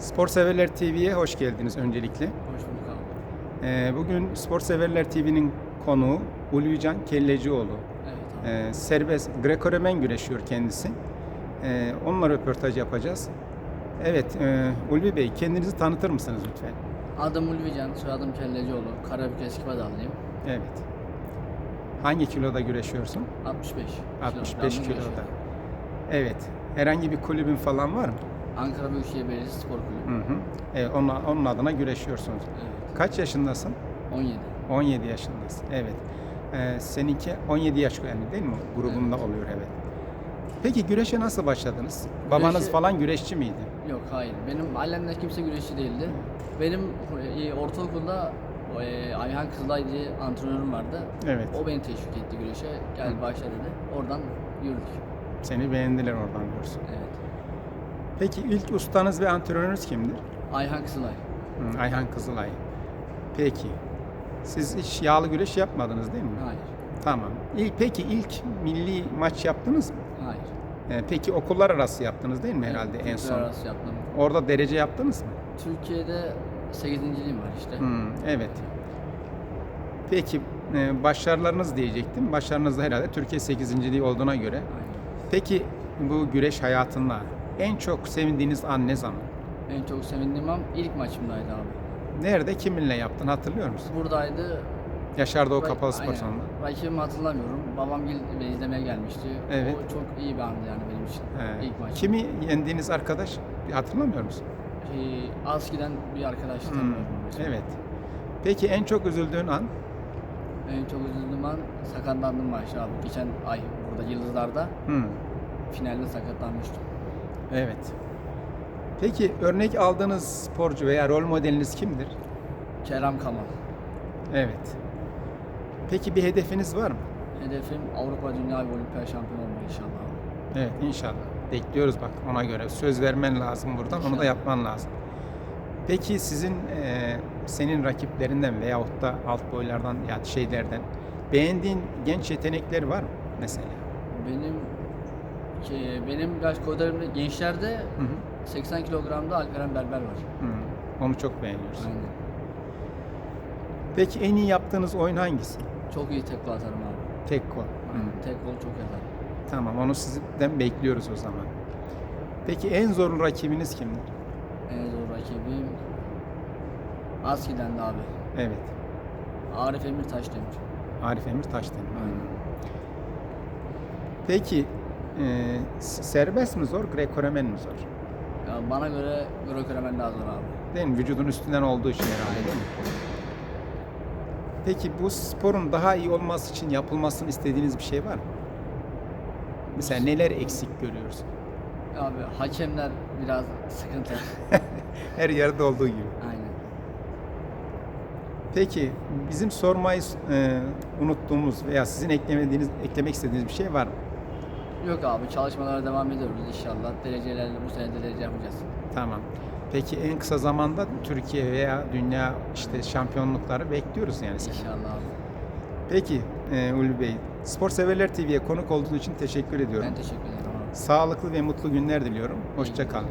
Spor Severler TV'ye hoş geldiniz öncelikle. Hoş bulduk abi. Ee, bugün Spor Severler TV'nin konuğu Ulvican Kellecioğlu. Evet abi. Ee, serbest Greco-Romen güreşiyor kendisi. Ee, onunla röportaj yapacağız. Evet, e, Ulvi Bey kendinizi tanıtır mısınız lütfen? Adım Ulvican, soyadım Kellecioğlu. Karabük Eskibadallıyım. Evet. Hangi kiloda güreşiyorsun? 65. 65 kilogramda kiloda. Evet. Herhangi bir kulübün falan var mı? Ankara Büyükşehir Belediyesi Spor Kulübü. Hı hı. Evet, onun, onun adına güreşiyorsunuz. Evet. Kaç yaşındasın? 17. 17 yaşındasın. Evet. Ee, seninki 17 yaş yani değil mi? Grubunda Evet. oluyor evet. Peki güreşe nasıl başladınız? Babanız Güreşe- falan güreşçi miydi? Yok hayır. Benim ailemden kimse güreşçi değildi. Benim e, ortaokulda e, Ayhan Kızılay diye antrenörüm vardı. Evet. O beni teşvik etti güreşe. Gel başla dedi. Oradan yürüdük. Seni beğendiler oradan diyorsun. Evet. Peki ilk ustanız ve antrenörünüz kimdir? Ayhan Kızılay. Hı, Ayhan Kızılay. Peki. Siz hiç yağlı güreş yapmadınız değil mi? Hayır. Tamam. İlk, peki ilk milli maç yaptınız mı? Hayır. Ee, peki okullar arası yaptınız değil mi herhalde Evet, en Türkler son? arası yaptım. Orada derece yaptınız mı? Türkiye'de 8.liğim var işte. Hmm, evet. Peki e, başarılarınız diyecektim. Başarınız da herhalde Türkiye 8. olduğuna göre. Aynen. Peki bu güreş hayatında en çok sevindiğiniz an ne zaman? En çok sevindiğim an ilk maçımdaydı abi. Nerede, kiminle yaptın hatırlıyor musun? Buradaydı. Yaşar Doğu Ra- Kapalı Spor aynen. Salonu'nda. Rakibimi hatırlamıyorum. Babam gel ve izlemeye gelmişti. Evet. O çok iyi bir andı yani benim için. He. İlk maç. Kimi yendiğiniz arkadaş hatırlamıyor musun? Şey, Aski'den bir arkadaş Hmm, tanıyorum. mesela. Evet. Peki en çok üzüldüğün an? En çok üzüldüğüm an sakatlandım maçta abi. Geçen ay burada Yıldızlar'da Hmm, finalde sakatlanmıştım. Evet. Peki örnek aldığınız sporcu veya rol modeliniz kimdir? Kerem Kamal. Evet. Peki bir hedefiniz var mı? Hedefim Avrupa Dünya ve Olimpiya şampiyonu olmak inşallah. Evet inşallah. Bekliyoruz bak ona göre. Söz vermen lazım buradan. Onu da İnşallah. yapman lazım. Peki sizin e, senin rakiplerinden veyahut da alt boylardan ya şeylerden beğendiğin genç yetenekler var mı mesela? Benim benim yaş kodalarımda gençlerde Hı hı. 80 kilogramda Alperen Berber var. Hı. Onu çok beğeniyorsun. Aynen. Peki en iyi yaptığınız oyun hangisi? Çok iyi tekme atarım abi. Tek kol. Aynen. Hı. Tek kol çok yaparım. Tamam onu sizden bekliyoruz o zaman. Peki en zorlu rakibiniz kimdir? En zor rakibim Aski'den de abi. Evet. Arif Emir Taşdemir. Arif Emir Taşdemir. Aynen. Peki e, serbest mi zor, Greco-Romen mi zor? Ya bana göre Grokeremen daha zor abi. Değil mi? Vücudun üstünden olduğu için herhalde değil mi? Peki bu sporun daha iyi olması için yapılmasını istediğiniz bir şey var mı? Mesela neler eksik görüyorsun? Abi hakemler biraz sıkıntı. Her yerde olduğu gibi. Aynen. Peki bizim sormayı e, unuttuğumuz veya sizin eklemediğiniz, eklemek istediğiniz bir şey var mı? Yok abi çalışmalara devam ediyoruz inşallah. Derecelerle bu sene de derece yapacağız. Tamam. Peki en kısa zamanda Türkiye veya dünya işte şampiyonlukları bekliyoruz yani seni. İnşallah abi. Peki e, Ulvi Bey, Spor Severler TV'ye konuk olduğunuz için teşekkür ediyorum. Ben teşekkür ederim abi. Sağlıklı ve mutlu günler diliyorum. Hoşça kalın.